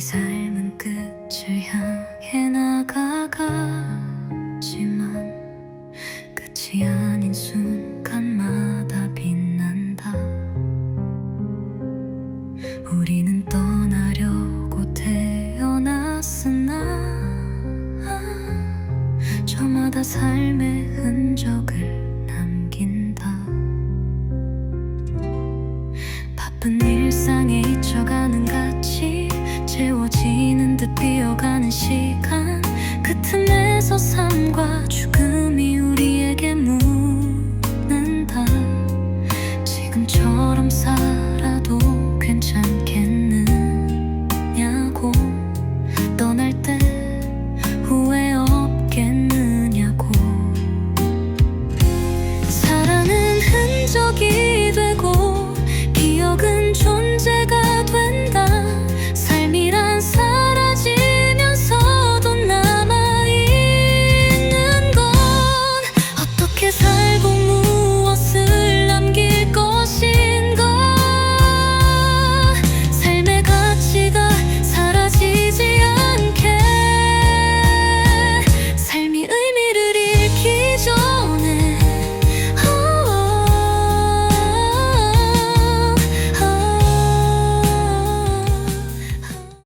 이 삶은 끝을 향해 나가가지만 끝이 아닌 순간마다 빛난다. 우리는 떠나려고 태어났으나 저마다 삶의 흔적을 보이는 듯 비어가는 시간. 그 틈에서 삶과 죽음이 우리에게 묻는다. 지금처럼 살아도 괜찮겠느냐고. 떠날 때 후회 없겠느냐고. 사랑은 흔적이